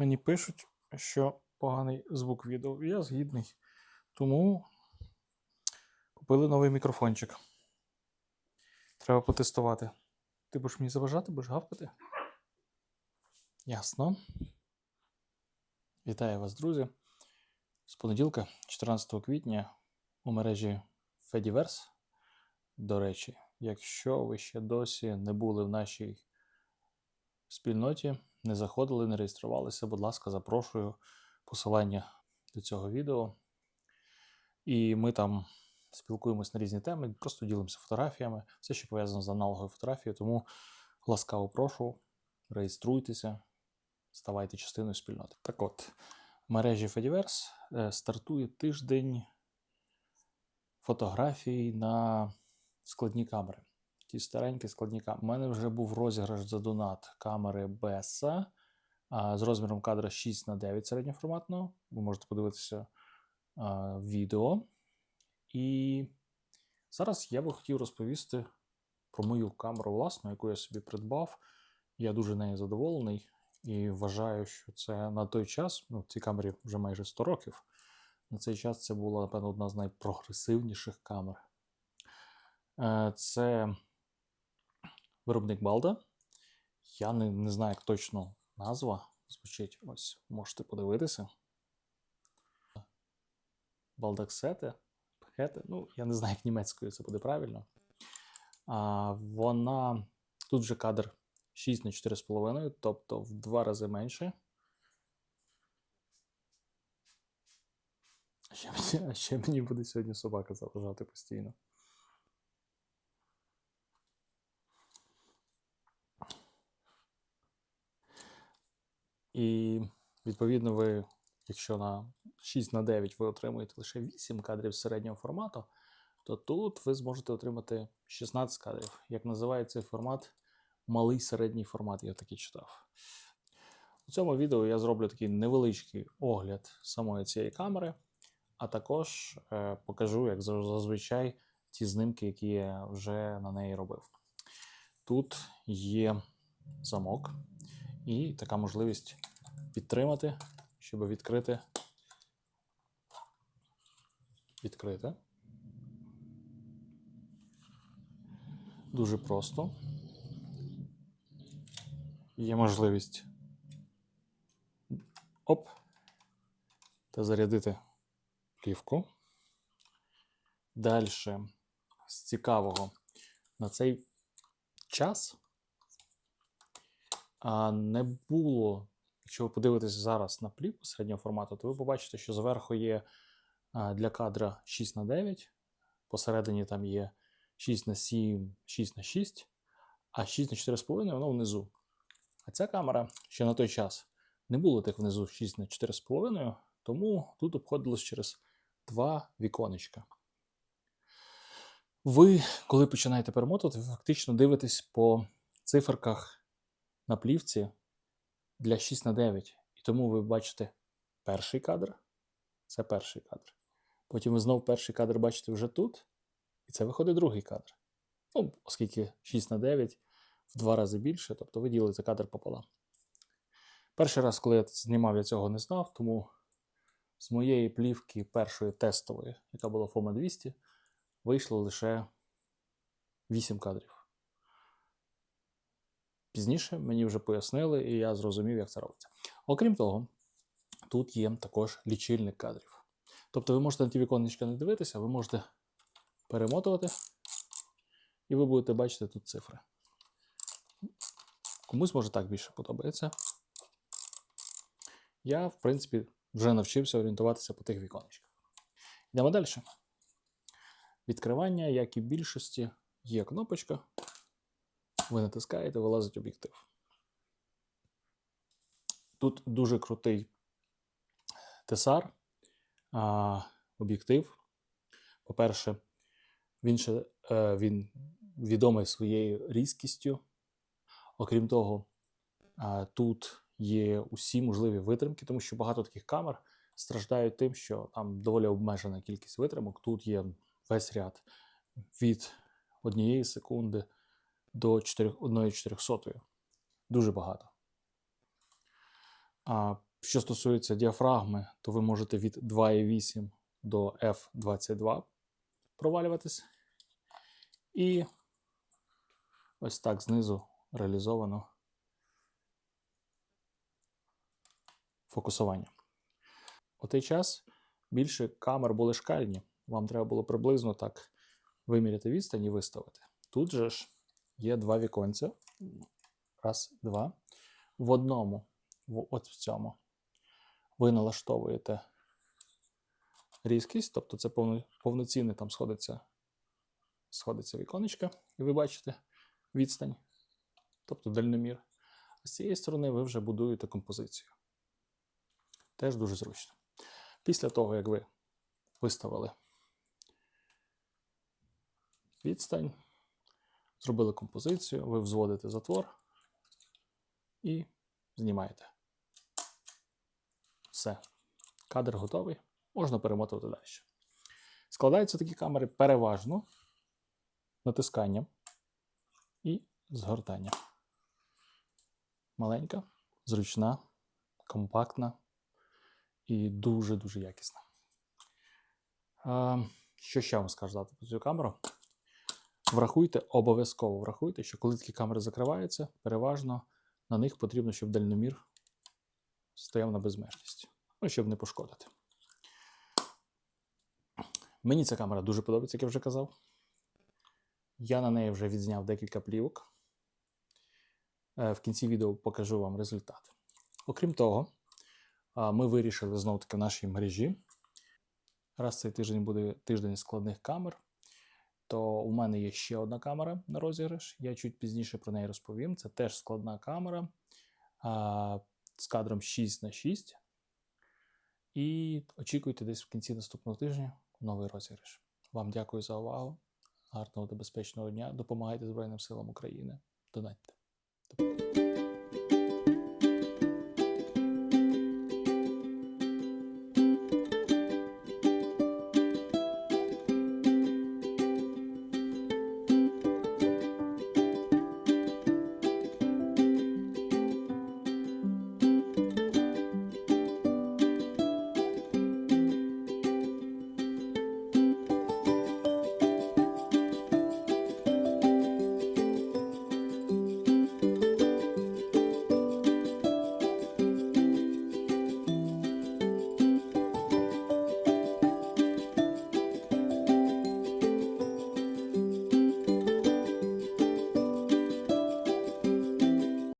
Мені пишуть, що поганий звук відео. Я згідний. Тому купили новий мікрофончик. Треба потестувати. Ти будеш мені заважати, будеш гавкати? Ясно. Вітаю вас, друзі. З понеділка, 14 квітня, у мережі Fediverse. До речі, якщо ви ще досі не були в нашій спільноті, не заходили, не реєструвалися, будь ласка, запрошую посилання до цього відео. І ми там спілкуємось на різні теми, просто ділимося фотографіями, все, що пов'язано з аналоговою фотографією. Тому ласкаво прошу, реєструйтеся, ставайте частиною спільноти. Так от, мережі Fediverse е, стартує тиждень фотографій на складні камери. Ті старенькі складні. У мене вже був розіграш за донат камери BESA а, з розміром кадра 6 на 9 середньоформатного. Ви можете подивитися а, відео. І зараз я би хотів розповісти про мою камеру власну, яку я собі придбав. Я дуже нею задоволений і вважаю, що це на той час, ну, цій камері вже майже 100 років. На цей час це була, напевно, одна з найпрогресивніших камер. Е, Це виробник Балда. Я не, не знаю, як точно назва звучить. Ось можете подивитися. Балдаксете. Пхете. Ну, я не знаю, як німецькою це буде правильно. А, Вона тут вже кадр 6 на 4,5, тобто в два рази менше. А ще, ще мені буде сьогодні собака заважати постійно. І відповідно, ви, якщо на 6 на 9 ви отримуєте лише 8 кадрів середнього формату, то тут ви зможете отримати 16 кадрів. Як називає цей формат, малий середній формат, я таки читав. У цьому відео я зроблю такий невеличкий огляд самої цієї камери, а також е, покажу, як зазвичай, ті знимки, які я вже на неї робив. Тут є замок і така можливість підтримати, щоб відкрити. Відкрити. Дуже просто. Є можливість оп, та зарядити плівку. Далі з цікавого на цей час а, не було. Якщо ви подивитесь зараз на плівку середнього формату, то ви побачите, що зверху є для кадра 6 на 9 посередині там є 6 на 7, 6 на 6, а 6 на 4,5 воно внизу. А ця камера ще на той час не було так внизу 6 на 4,5, тому тут обходилось через два віконечка. Ви, коли починаєте перемотувати, ви фактично дивитесь по циферках на плівці для 6 на 9. І тому ви бачите перший кадр. Це перший кадр. Потім ви знову перший кадр бачите вже тут, і це виходить другий кадр. Ну, оскільки 6 на 9 в два рази більше, тобто ви ділите кадр пополам. Перший раз, коли я знімав, я цього не знав, тому з моєї плівки першої тестової, яка була FOMA 200, вийшло лише 8 кадрів. Пізніше мені вже пояснили, і я зрозумів, як це робиться. Окрім того, тут є також лічильник кадрів. Тобто ви можете на ті віконечка не дивитися, ви можете перемотувати, і ви будете бачити тут цифри. Комусь може так більше подобається. Я, в принципі, вже навчився орієнтуватися по тих віконечках. Йдемо далі. Відкривання, як і більшості, є кнопочка. Ви натискаєте, вилазить об'єктив. Тут дуже крутий тесар, об'єктив. По-перше, він ще е, він відомий своєю різкістю. Окрім того, тут є усі можливі витримки, тому що багато таких камер страждають тим, що там доволі обмежена кількість витримок. Тут є весь ряд від однієї секунди до 1,4. Дуже багато. А Що стосується діафрагми, то ви можете від 2,8 до F22 провалюватись. І ось так знизу реалізовано фокусування. У той час більше камер були шкальні. Вам треба було приблизно так виміряти відстань і виставити. Тут же ж є два віконця. Раз, два. В одному, в- от в цьому, ви налаштовуєте різкість, тобто це повно, повноцінне там сходиться, сходиться віконечко, і ви бачите відстань, тобто дальномір. А з цієї сторони ви вже будуєте композицію. Теж дуже зручно. Після того, як ви виставили відстань, зробили композицію, ви взводите затвор і знімаєте. Все. Кадр готовий. Можна перемотувати далі. Складаються такі камери переважно натисканням і згортанням. Маленька, зручна, компактна і дуже-дуже якісна. Що ще вам сказати про цю камеру? Врахуйте, обов'язково врахуйте, що коли такі камери закриваються, переважно на них потрібно, щоб дальномір стояв на безмежність. Ну, щоб не пошкодити. Мені ця камера дуже подобається, як я вже казав. Я на неї вже відзняв декілька плівок. Е, В кінці відео покажу вам результат. Окрім того, ми вирішили знову таки в нашій мережі. Раз цей тиждень буде тиждень складних камер, то у мене є ще одна камера на розіграш. Я чуть пізніше про неї розповім. Це теж складна камера а, з кадром 6 на 6 І очікуйте десь в кінці наступного тижня новий розіграш. Вам дякую за увагу. Гарного та безпечного дня. Допомагайте Збройним силам України. Донатьте.